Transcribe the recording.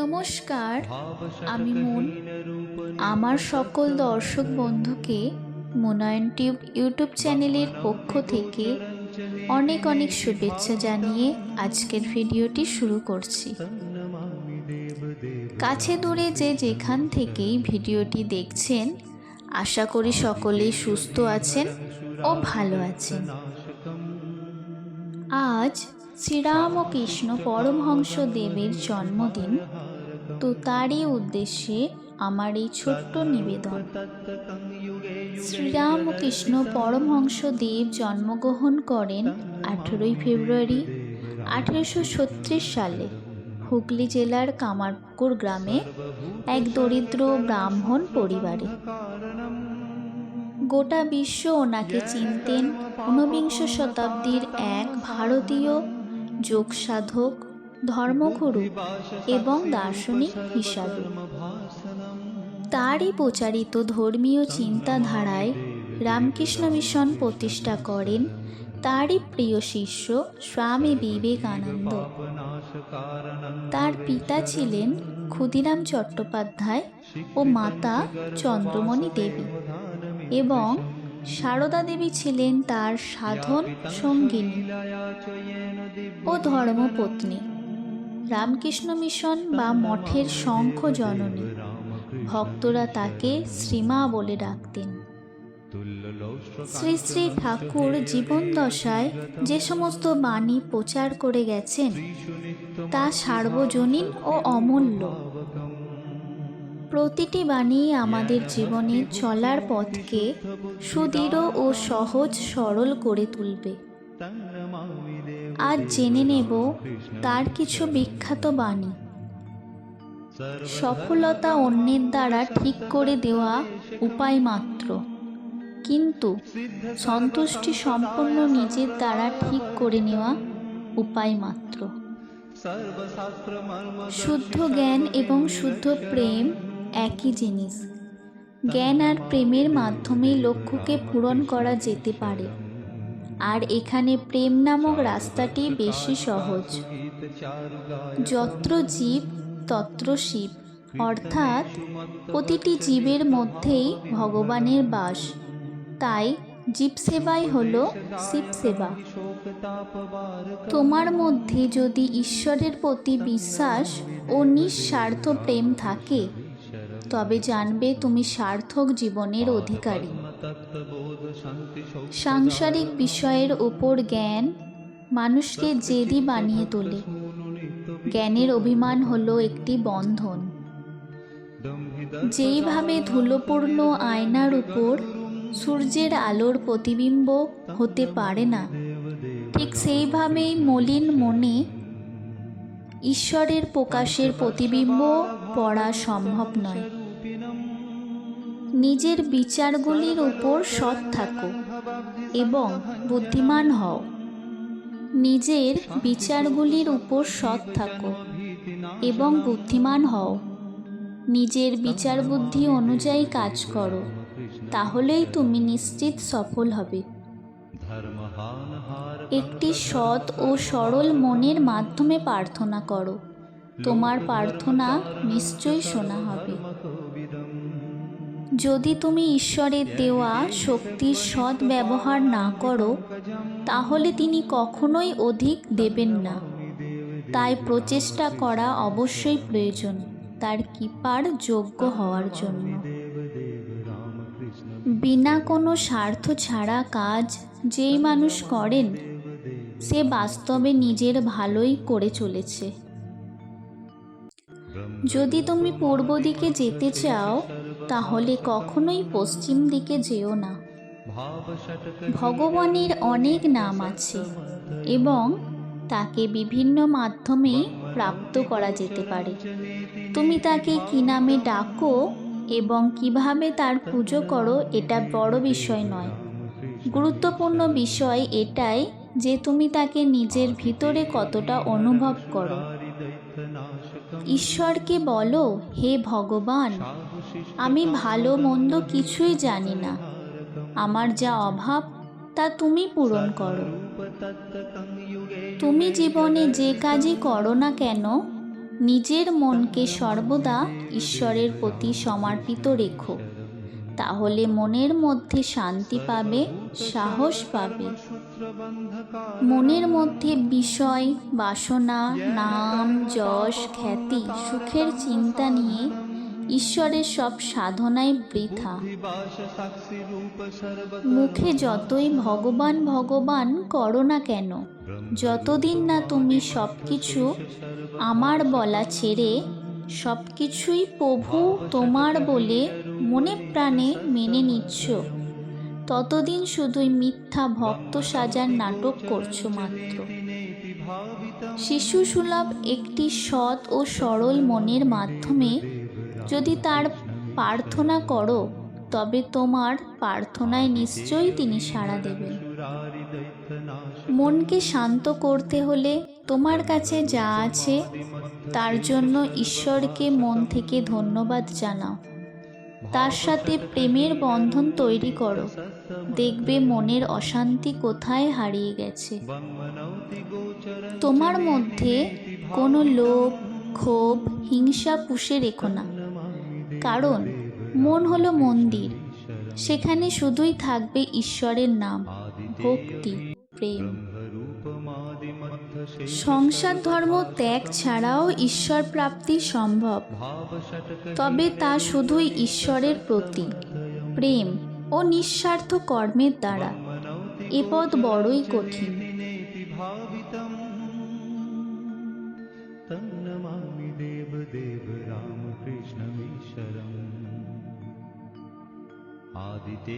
নমস্কার আমি মন। আমার সকল দর্শক বন্ধুকে মোনায়ন টিউব ইউটিউব চ্যানেলের পক্ষ থেকে অনেক অনেক শুভেচ্ছা জানিয়ে আজকের ভিডিওটি শুরু করছি। কাছে দূরে যে যেখান থেকেই ভিডিওটি দেখছেন আশা করি সকলেই সুস্থ আছেন ও ভালো আছেন। আজ শ্রীরামকৃষ্ণ পরমহংস দেবের জন্মদিন, তো তারই উদ্দেশ্যে আমার এই ছোট্ট নিবেদন। শ্রীরামকৃষ্ণ পরমহংস দেব জন্মগ্রহণ করেন আঠেরোই ফেব্রুয়ারি আঠেরোশো ছত্রিশ সালে হুগলি জেলার কামারপুকুর গ্রামে এক দরিদ্র ব্রাহ্মণ পরিবারে। গোটা বিশ্ব ওনাকে চিনতেন। ঊনবিংশ শতাব্দীর এক ভারতীয় যোগ সাধক ধর্মগুরু এবং দার্শনিক হিসাবে। তারই প্রচারিত ধর্মীয় চিন্তাধারায় রামকৃষ্ণ মিশন প্রতিষ্ঠা করেন। তারই প্রিয় শিষ্য স্বামী বিবেকানন্দ। তার পিতা ছিলেন ক্ষুদিরাম চট্টোপাধ্যায় ও মাতা চন্দ্রমণি দেবী। এবং সারদা দেবী ছিলেন তার সাধন সঙ্গিনী ও ধর্মপত্নী। রামকৃষ্ণ মিশন বা মঠের শঙ্খ জননী। ভক্তরা তাকে শ্রীমা বলে ডাকতেন। শ্রী শ্রী ঠাকুর জীবন দশায় যে সমস্ত বাণী প্রচার করে গেছেন, তা সার্বজনীন ও অমূল্য। প্রতিটি বাণী আমাদের জীবনে চলার পথকে সুদৃঢ় ও সহজ সরল করে তুলবে। আজ জেনে নেব তার কিছু বিখ্যাত বাণী। সফলতা অন্যের দ্বারা ঠিক করে দেওয়া উপায় মাত্র। কিন্তু সন্তুষ্টি সম্পন্ন নিজের দ্বারা ঠিক করে নেওয়া উপায় মাত্র। শুদ্ধ জ্ঞান এবং শুদ্ধ প্রেম একই জিনিস। জ্ঞান আর প্রেমের মাধ্যমেই লক্ষ্যকে পূরণ করা যেতে পারে। আর এখানে প্রেম নামক রাস্তাটি বেশি সহজ। যত্র জীব, তত্র শিব, অর্থাৎ প্রতিটি জীবের মধ্যেই ভগবানের বাস। তাই জীব সেবাই হল শিব সেবা। তোমার মধ্যে যদি ঈশ্বরের প্রতি বিশ্বাস ও নিঃস্বার্থ প্রেম থাকে তবে জানবে তুমি সার্থক জীবনের অধিকারী। সাংসারিক বিষয়ের ওপর জ্ঞান মানুষকে জেদি বানিয়ে তোলে। জ্ঞানের অভিমান হলো একটি বন্ধন। যেইভাবে ধুলোপূর্ণ আয়নার উপর সূর্যের আলোর প্রতিবিম্ব হতে পারে না, ঠিক সেইভাবেই মলিন মনে ঈশ্বরের প্রকাশের প্রতিবিম্ব পড়া সম্ভব নয়। নিজের বিচারগুলির উপর সৎ থাকো এবং বুদ্ধিমান হও। নিজের বিচারগুলির উপর সৎ থাকো এবং বুদ্ধিমান হও। নিজের বিচার বুদ্ধি অনুযায়ী কাজ করো, তাহলেই তুমি নিশ্চিত সফল হবে। একটি সৎ ও সরল মনের মাধ্যমে প্রার্থনা করো। তোমার প্রার্থনা নিশ্চয়ই শোনা হবে। যদি তুমি ঈশ্বরের দেওয়া শক্তির সৎ ব্যবহার না করো, তাহলে তিনি কখনোই অধিক দেবেন না। তাই প্রচেষ্টা করা অবশ্যই প্রয়োজন, তার কৃপার যোগ্য হওয়ার জন্য। বিনা কোনো স্বার্থ ছাড়া কাজ যেই মানুষ করেন, সে বাস্তবে নিজের ভালোই করে চলেছে। যদি তুমি পূর্ব দিকে যেতে চাও, তাহলে কখনোই পশ্চিম দিকে যেও না। ভগবানের অনেক নাম আছে এবং তাকে বিভিন্ন মাধ্যমে প্রাপ্ত করা যেতে পারে। তুমি তাকে কি নামে ডাকো এবং কীভাবে তার পুজো করো, এটা বড় বিষয় নয়। গুরুত্বপূর্ণ বিষয় এটাই যে তুমি তাকে নিজের ভিতরে কতটা অনুভব করো। ঈশ্বরকে বলো, হে ভগবান, আমি ভালো মন্দ কিছুই জানি না। আমার যা অভাব, তা তুমি পূরণ করো। তুমি জীবনে যে কাজই করো না কেন, নিজের মনকে সর্বদা ঈশ্বরের প্রতি সমর্পিত রেখো। তাহলে মনের মধ্যে শান্তি পাবে, সাহস পাবে। মনের মধ্যে বিষয়, বাসনা, নাম, যশ, খ্যাতি, সুখের চিন্তা নিয়ে ঈশ্বরের সব সাধনাই বৃথা। মুখে যতই ভগবান ভগবান করো না কেন, যতদিন না তুমি সব কিছু আমার বলা ছেড়ে সব কিছুই প্রভু তোমার বলে মনে প্রাণে মেনে নিচ্ছ। ততদিন শুধুই মিথ্যা ভক্ত সাজার নাটক করছ মাত্র। শিশু সুলভ একটি সৎ ও সরল মনের মাধ্যমে যদি তার প্রার্থনা করো, তবে তোমার প্রার্থনায় নিশ্চয়ই তিনি সাড়া দেবেন। মনকে শান্ত করতে হলে তোমার কাছে যা আছে, তার জন্য ঈশ্বরকে মন থেকে ধন্যবাদ জানাও। তার সাথে প্রেমের বন্ধন তৈরি করো। দেখবে মনের অশান্তি কোথায় হারিয়ে গেছে। তোমার মধ্যে কোনো লোভ, ক্ষোভ, হিংসা পুষে রেখো না। কারণ মন হলো মন্দির। সেখানে শুধুই থাকবে ঈশ্বরের নাম, ভক্তি। প্রেম। সংসার ধর্ম ত্যাগ ছাড়াও ঈশ্বর প্রাপ্তি সম্ভব। তবে তা শুধুই ঈশ্বরের প্রতি। প্রেম ও নিঃস্বার্থ কর্মের দ্বারা। এ পদ বড়ই কঠিন। আদিতে